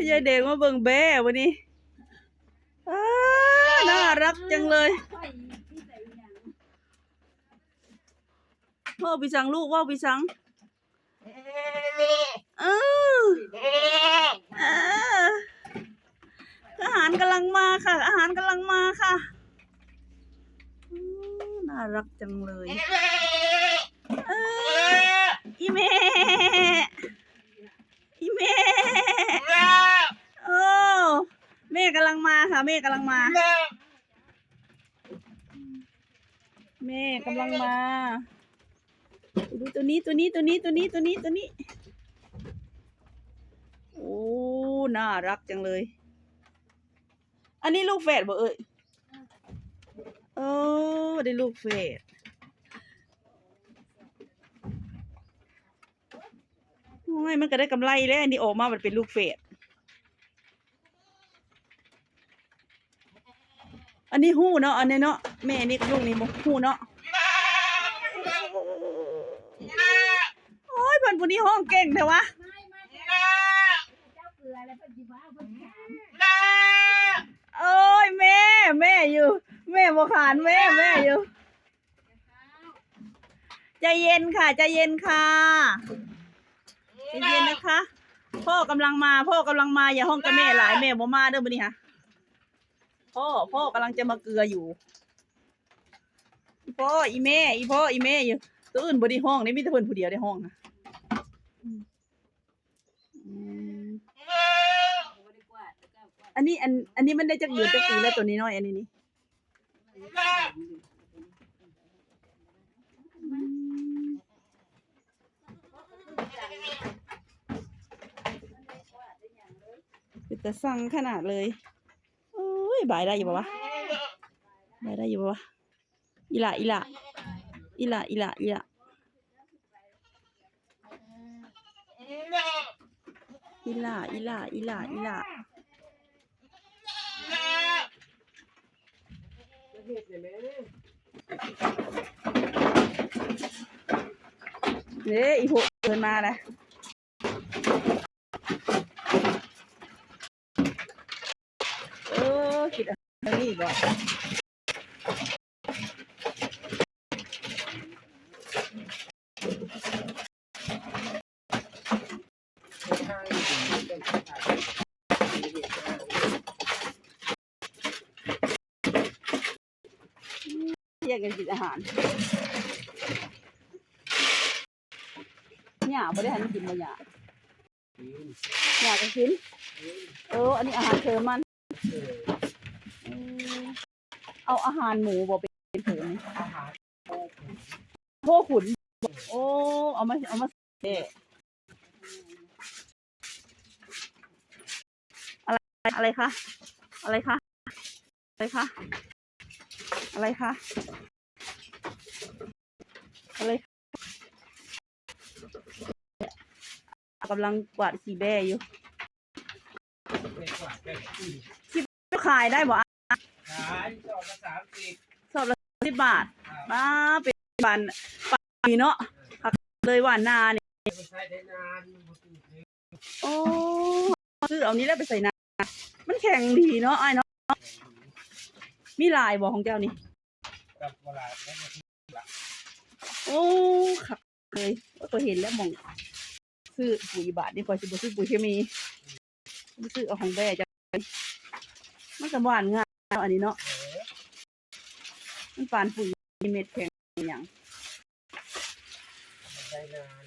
ยยายแดงมาเบิ่งแบ่วันนี้อ้าน่ารักจังเลยพ่อพี่สังลูกว่าพี่สังเออเอออาหารกำลังมาค่ะ อาหารกำลังมาค่ะอืมน่ารักจังเลยเอออีเมอีเมโอ้ แม่กำลังมาค่ะแม่กำลังมาแม่กำลังมาดูตัวนี้ตัวนี้ตัวนี้ตัวนี้ตัวนี้ตัวนี้ โอ้ น่ารักจังเลย อันนี้ลูกแฝดบ่เอ่ยโอ้ได้ลูกแฝดโอ้ยมันก็ได้กำไรแล้วอันนี้ออกมามันเป็นลูกแฝด นนี้หู้เนาะอันนี้เนาะแม่นี่กับลูกนี่บ่หู้เนาะโอ้ยเพิ่นผู้นี้ห้องเก่งแต่วะโอ้ยแม่แม่อยู่ แม่บ่ขานแม่แม่อยู่ใจเย็นค่ะใจเย็นค่ะใจเย็นนะคะ พ่อกำลังมา พ่อกำลังมาอย่าห้องกับแม่หลายแม่บ่มาเด้อบัดนี้ค่ะ พ่อพ่อกำลังจะมาเกลืออยู่ อีพ่ออีแม่ อีพ่ออีแม่อยู่ตัวอื่นบได้ห้องนี่มีแต่เพิ่นผู้เดียวได้ห้องนะอืมอันนี้อันอันนี้มันได้จักเดือนจักปีแล้วตัวนี้น้อยอันนี้นี่เป็นแต่สั่งขนาดเลย บายได้อยู่ปะวะบายได้อยู่ปะวะอีละอีละอีละอีละอีละอีละอีละอีละอีละเด้อีพวกเดินมาเลยเออคิดอะไร นี่บ่แยกกันกินอาหารหย่าบ่ได้ให้มันกินบ่หย่าหยาก็กินเอออันนี้อาหารเสริมมัน เอาอาหารหมูบ่เป็นเสริมนี่โคขุนโอ้เอามาเอามาเด้อะไรอะไรคะอะไรคะอะไรคะอะไรคะอะไรคะกำลังกวาดขี้แบ่อยู่ขายได้บ่อะ ขายสอบละสามสิบสอบละสิบบาทมาเป็นบันปานเนาะผักเลยหวานนาเนี่ยมันใช้ได้นานมันปลูกเองโอ้ซื้อเอานี้แล้วไปใส่นามันแข็งดีเนาะไอ้ายเนาะมีลายบ่ของเจ้านี่กับเวลาแล้วมันโอ้ขับเลยก็เห็นแล้วมองซื้อปุ๋ยบาทนี่พอสิบ่ซื้อปุ๋ยเคมีบ่ซื้อเอาของแบ่จ้ะมันก็หวานง่ายเนาะ อันนี้เนาะมันปานปุ๋ยเม็ดแข็งอย่างได้นาน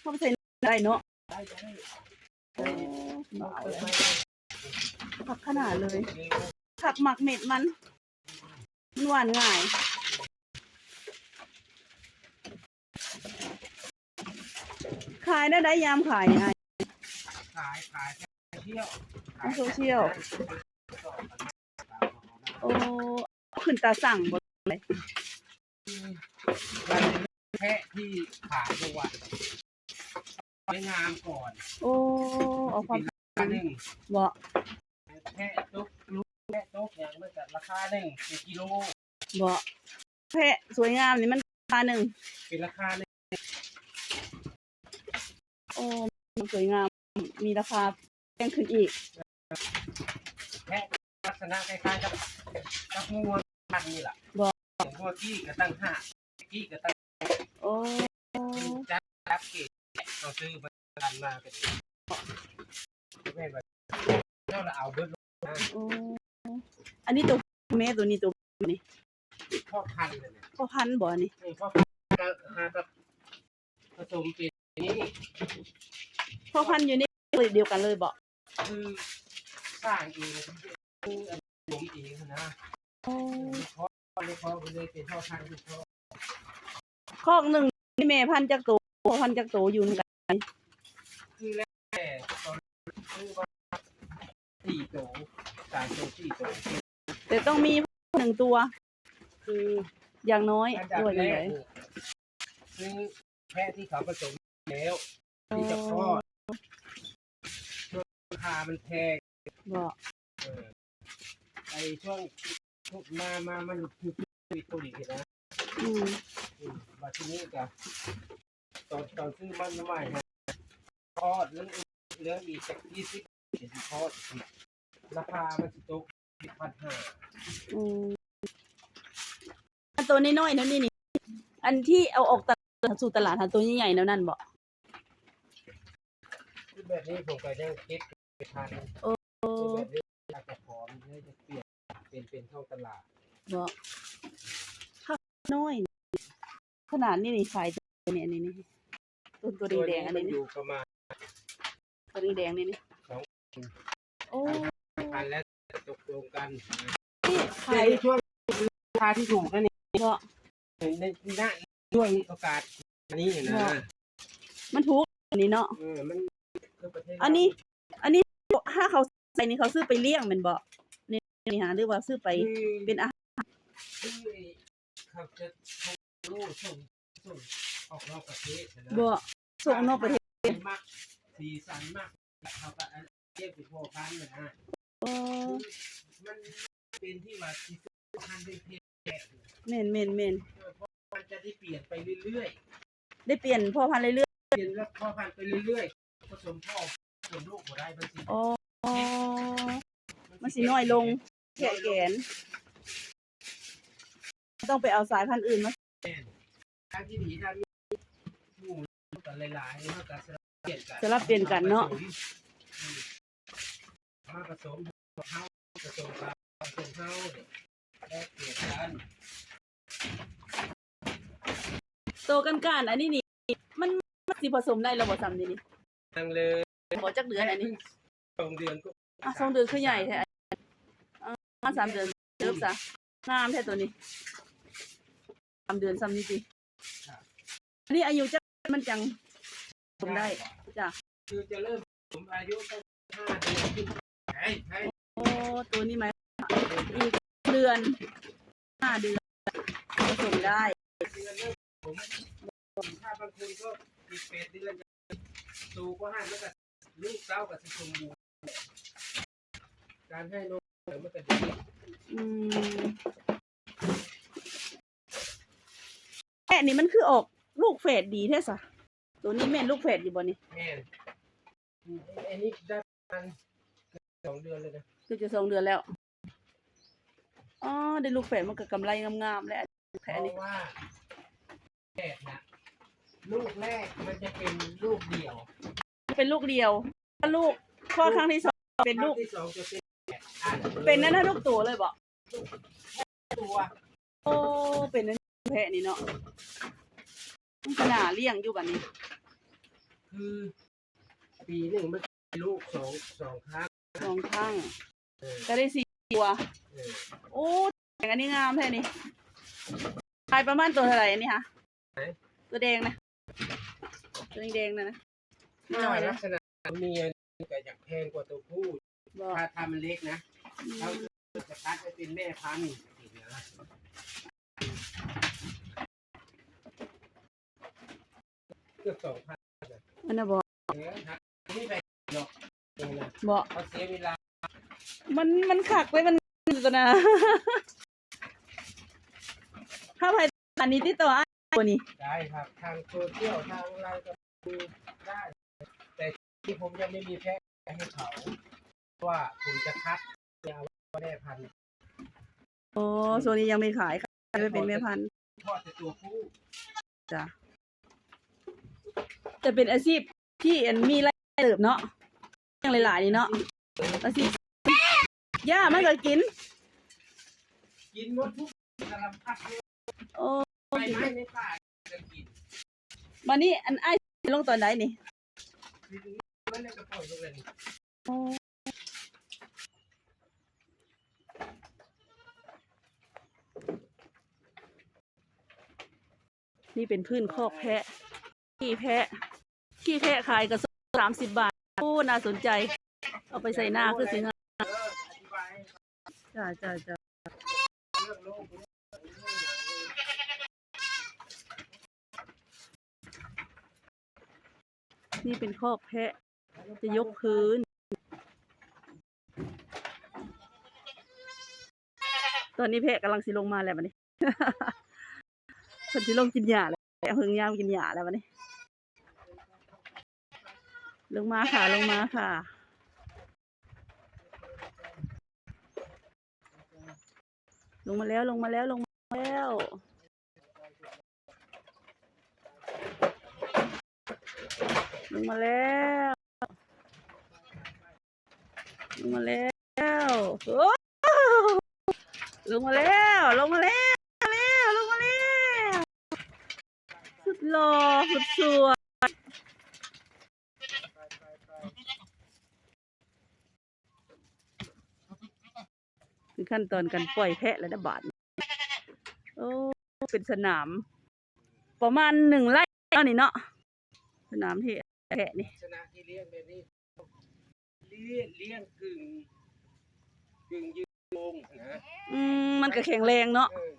เข้าไปใส่ได้เนาะได้ได้โอ้บ่เอาเอาเลยไปผักขนาดเลยผักหมักเม็ดมันมันหวานง่ายขายได้ได้ยามขายไงขายขายเที่ยวโซเชียล โอ้ขึ้นตาสั่งบนมันแค่ที่ขายตัวสวยงามก่อนโอ้เอาความราคาหนึ่งบ่แค่ตุ๊กลูกแค่ตุ๊กอย่างมันจะราคาหนึ่งเป็นกิโลบ่แพะสวยงามนี่มันราคาหนึ่งเป็นราคาหนึ่งโอ้มันสวยงามมีราคาแพงขึ้นอีกแพะลัก ษณะคล้ายๆกับกับงูพันธุ์นี่แหละบ่อย่างพวกกี้ก็ตั้งห้ากี้ก็ตั้งโอ้จับจับเกตเราซื้อมากันมากันแม่นว่าเราละเอาเบิดลงมาโอ้อันนี้ตัวแม่ตัวนี้ตัวพ่อพันธุ์เลยเนี่ยพ่อพันธุ์บ่นี่เออพ่อพันธุ์ก็หากับผสมเป็นนี้พ่อพันธุ์อยู่นี่เดียวกันเลยบ่คือสร้างเองคืออัน ผมเองนะโอ้เพราะเลยเพราะเลยเป็นพ่อพันธุ์คือพ่อคอกหนึ่งนี่แม่พันธุ์จักโตพ่อพันธุ์จักโตอยู่นำกันคือแล้วแต่ตอนคือว่าสี่โตสามโตสี่โตแต่ต้องมีหนึ่งตัว คืออย่างน้อยอันดับด้วยแรยังไงกนี่คือแพะที่เขาผสมแล้วที่จะคลอดราคามันแพงบ่เออ ไอช่วงทุกมามามันคือวิตโตริกนะอืมอืมมาที่นี้กับตอนตอนซื้อมันใหม่ฮะคลอดเรื่องเรื่องอีกจากยี่สิบเจ็ดคลอดอีกราคามันจะตกสิบพันห้าอืมอันตัวน้อยๆนั่นนี่นี่ อันที่เอาออกตลาดสู่ตลาดหาตัวใหญ่ๆแล้วนั่นบ่คือแบบนี้ผมก็ยังคิดไปทันโอ้คือแบบนี้อยากจะพร้อมเลยจะเปลี่ยน เป็นเป็นท่องตลาดบ่ข้าวน้อย ขนาดนี้นี่ขายตัวนี้นี่นี่ตัวตัวตัวแดนี้งๆอันมันนี้อนี่ยู่ประมาณตัวแดงๆนี่นี่สองโอ้พันแล้วตกลงกันนี่แต่ขายในช่วงราคาที่ถูกนั่นนี่บ่ในณช่วงโอกาสอันนี้นะมันถูกอันนี้เนาะ เออมันคือประเทศอันนี้ อันนี้ถ้าเขาใส่นี่เขาซื้อไปเลี้ยงแม่นบ่ นี่นี่หาหรือว่าซื้อไปคือเป็นอาหารคือเขาจะส่งลูกส่งส่งออกนอกประเทศนะบ่ส่งนอกประเทศมากสีสันมากเขาก็อันเรียกเป็นพวกพันธุ์นะโอ้มันเป็นที่ว่าที่พันธุ์เป็นเพศแปลกแม่นแม่นแม่นเพราะมันจะได้เปลี่ยนไปเรื่อยได้เปลี่ยนพ่อพันธุ์เรื่อยๆเปลี่ยนแล้วพ่อพันธุ์ไปเรื่อยๆผสมพ่อผสมลูกบ่ได้บางทีๆอ๋อ มันสิน้อยลงแขนแขนต้องไปเอาสายพันธุ์อื่นมาแน่นทางที่ดีถ้ามีหมู่กันหลายๆมันก็สลับเปลี่ยนกันสลับเปลี่ยนกันเนาะอืมมาผสมเฮาผสมกับผสมเฮาเนี่ยแลกเปลี่ยนกันโตกันกันอันนี้นี่มันมันสิผสมได้แล้วบ่ซ้ำนี่นี่ทางเลยบ่จักเดือนอันนี้สองเดือนก็อะสองเดือนคือใหญ่แท้อะ มาสามเดือนเติบซะงามแท้ตัวนี้สามเดือนซ้ำนี่สิอันนี้อายุจักมันจังผมได้จ้ะคือจะเริ่มผมอายุตั้งห้าเดือนขึ้นให้ให้โอ้ตัวนี้ไหมอีกเดือนห้าเดือนผสมได้ผมผมถ้าบางคนก็อีกแปดเดือนตูก็ห้าแล้วก็ลูกเต้ากับสิสมบูรณ์การให้นม อืมแม่นี่มันคือออกลูกเฟดดีแท้สะตัวนี้แม่นลูกเฟดอยู่บ่นี่แม่นอืมไอ้นี่ได้ประมาณสองเดือนเลยนะคือจะสองเดือนแล้ว อ๋อ ได้ลูกเฟดมันก็กำไรงามๆแล้วเพแค่นี้ราะว่าแรกนะลูกแรกมันจะเป็นลูกเดี่ยวเป็นลูกเดียวถ้าลูกคลอดครั้งที่สองเป็นลูก ครั้งที่สองจะเป็นแปดอัน เป็นนั่นนะลูกตัวเลยบ่ตัวโอ้เป็นนั่นแพะนี่เนาะมันขนาดเลี้ยงอยู่บัดนี้ คือปีหนึ่งมันเป็นลูกสองสองครั้งสองข้างเออก็ได้สี่ตัวเออโอ้แต่งอันนี้งามแท้นี่ขายประมาณตัวเท่าไหร่อันนี้คะตัวแดงนะตัวแดงๆนะนะนิดหน่อยลันะกษณะเมียนี่ก็อยากแพงกว่าตัวผู้ บอกถ้าทำมันเล็กนะอืเขามจะคัดให้เป็นแม่พันธุ์อีกนะเกือบสองพันมันนะบอกเนื้อครับไม่ไปหรอกเออนะบอกเขาเสียเวลามันมันขักไว้มันตัวนะถ้าใครอันนี้ที่ตัวอ้ายตัวนี้ได้ครับทางโซเชียลทางอะไรก็ดูได้ แต่ที่ผมยังไม่มีแพะให้เขาเพราะ ว่าผมจะคัดยาวว่าแม่พันธุ์โอ้โซนนี้ยังไม่ขายค่ะไม่เป็นแม่พันธุ์ทอดแต่ตัวผู้จ้ะจะเป็นอาชีพที่อันมีรายได้เติบเนาะยังหลายๆนี่เนาะอาชีพย่ามันก็กิน กินหมดทุกสารพัดเลยโอ้ไปไม้ในป่าจะกินวันนี้อันไอ้ายลงตอนไหนนี่ทีนี้มันเลยก็ปล่อยลงเลยโอ้ นี่เป็นพื้นคอกแพะขี้แพะขี้แพะขายกระสอบสามสิบบาทโอ้น่าสนใจ เอาไปใส่หน้าคือสิงามเอออธิบายให้จ้าจ้าจ้านี่เป็นคอกแพะ จะยกพื้น ตอนนี้แพะกำลังสิลงมาแล้ววันนี้ คนสิลงกินหญ้าแล้วเอาหึงยามกินหญ้าแล้ววันนี้ ลงมาค่ะลงมาค่ะลงมาแล้วลงมาแล้วลงมาแล้ว ลงมาแล้วลงมาแล้วลงมาแล้วลงมาแล้ว สุด หล่อสุดสวยคือขั้นตอนการปล่อยแพะและดบาดนี้โอ้เป็นสนาม ประมาณหนึ่งไร่เท่านี้เนาะสนามที่แพะนี่ชนะที่เลี้ยงแบบนี้เลี้ยงเลี้ยงกึ่งกึ่งยืนลงนะอืมมันก็แข็งแรงเนาะเออ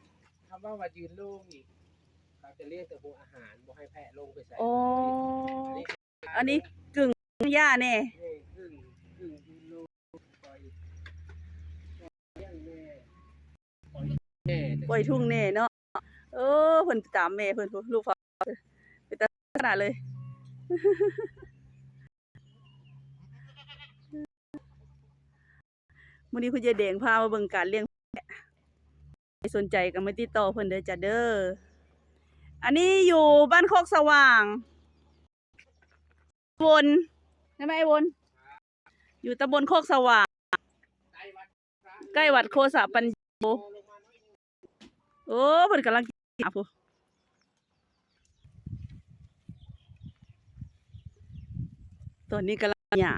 คำว่าว่ายืนโล่งนี่เขา จะเรียกแต่หัวอาหารบ่ให้แพะลงไปใส่โอ้อันนี้กึ่งหญ้าแน่เออครึ่งครึ่งยืนโล่งปล่อยเลี้ยงแม่ปล่อยแม่ปล่อยทุ่งแน่เนาะเออเพิ่นตามแม่เพิ่นพู้นลูกฟ้าเป็นตาขนาดเลยมื้อนี้คุณยายแดงพามาเบิ่งการเลี้ยงแพะใครสนใจก็มาติดต่อเพิ่นเด้อจ้ะเด้อ อันนี้อยู่บ้านโคกสว่างวนใช่ไหมไอ้วนอยู่ตำบลโคกสว่าง ใกล้วัดโคสะปัญโยโตลงมาหน่อยหนึ่งโอ้เพิ่นกำลังกินหญ้าพูตอนนี้กำลังหญ้า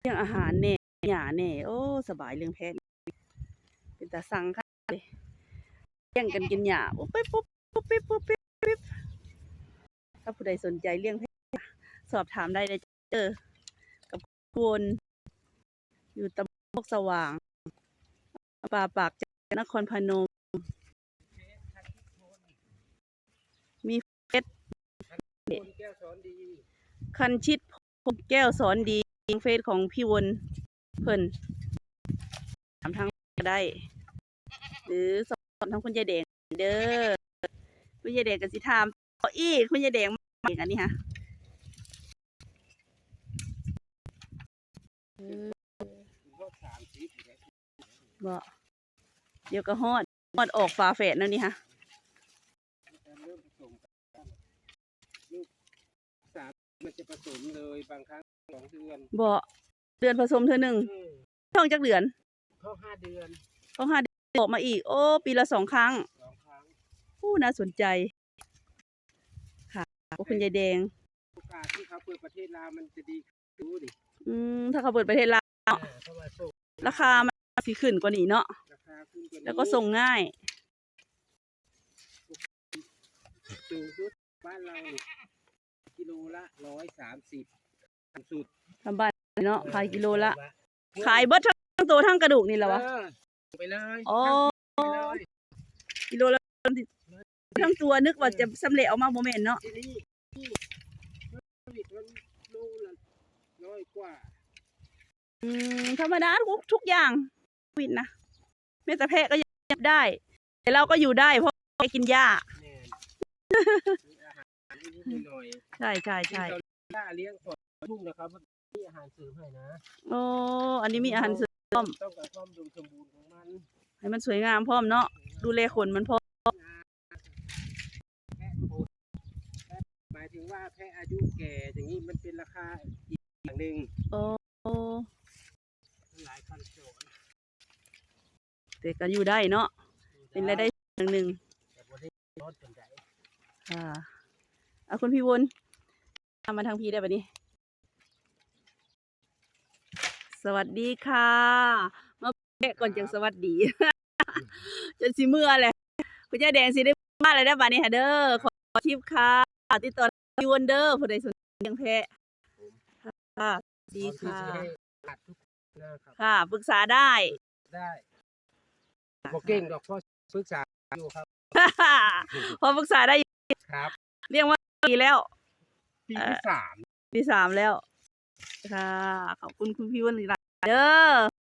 เลี้ยงอาหารแน่หญ้าแน่ โอ้ สบายเรื่องแพทย์เป็นตาสั่งค่ะเลยเลี้ยงกันกินหญ้าปุ๊บปิ๊บปุ๊บ ปุ๊บปิ๊บปุ๊บปิ๊บปิ๊บถ้าผู้ใดสนใจเลี้ยงแพะสอบถามได้เลยเจอ กับคนอยู่ตำบลโคกสว่างป่าปากจังหวัดนครพนม มีเฟซคนแก้วสอนดีคันชิดพงแก้วสอนดีเฟซของพี่วนเพิ่นถามทางก็ได้ หรือสอบถามทางคุณยายแดงเด้อ คุณยายแดงกับสิถามต่ออีกคุณยายแดงมาเองอันนี้ฮะเออพวกสามสิบอยู่แล้วบ่เดี๋ยวก็ฮอดฮอดออกฝาแฝดแล้วนี่ฮะจะเริ่มผสมกันลูกสามมันจะผสมเลยบางครั้งสองเดือนบ่เดือนผสมเธอหนึ่งอืมช่องจักเดือนเข้าห้าเดือนต้องหาเดือนออกมาอีก โอ้ ปีละสองครั้งสองครั้ง ผู้น่าสนใจค่ะขอบคุณยายแดง โอกาสที่เขาเปิดประเทศลาวมันจะดีดูดิอืมถ้าเขาเปิดประเทศลาวอ่าเพราะว่าส่งราคามันสิขึ้นกว่านี้เนาะราคาขึ้นกว่านี้แล้วก็ส่งง่าย สูงสุดบ้านเรานี่กิโลละร้อยสามสิบสุดทำบ้านเนาะขายกิโลละ ขายเบิดทั้งตัวทั้งกระดูกนี่แหละวะเออไปเลยอ๋อ ไปเลย กิโลละ ทั้งตัวนึกว่าจะสำเร็จออกมาโมเมนเนาะ ที่นี่นี่ผลิตมันโลละร้อยกว่าอืมธรรมดาทุกทุกอย่างวินนะแม้แต่แพะก็ยังได้ แต่เราก็อยู่ได้เพราะไปกินหญ้าแน่นมีอาหารนิดๆหน่อยใช่ใช่ๆใช่ที่เราล่าเลี้ยงก่อนทุ่งนะครับมีอาหารเสริมให้นะ โอ้อันนี้มีอาหารเสริมต้องการความอุดมสมบูรณ์ของมันให้มันสวยงามพร้อมเนาะดูแลขนมันพร้อมแพะโคแพะ หมายถึงว่าแพะอายุแก่อย่างนี้มันเป็นราคาอีกอย่างหนึ่งโอ้โอ้หลายพันโจนแต่ก็อยู่ได้เนาะเป็นรายได้อย่างหนึ่งแต่บ่ได้รอดจนใดค่ะเอาคุณพี่วนทำมาทางพี่ได้ปะนี่สวัสดีค่ะ มาแกะก่อนจังสวัสดีจนสิเมื่อเลยคุณย่าแดงสิได้มาเลยได้อบ้านนี้ค่ะเด้อ ขอทิปค่ะ ติดต่อพี่วนเด้อผู้ใดสนใจเลี้ยงแพะค่ะ ดีค่ะพร้อมที่จให้อัดทุกคนนะครับค่ะปรึกษาได้ได้บ่เก่งดอกพ่อปรึกษาอยู่ครับพอปรึกษาได้ครับ เรียกว่าปีแล้วปีที่สามปีสามแล้ว ค่ะ ขอบคุณคุณพี่วันอีกหลายเด้อ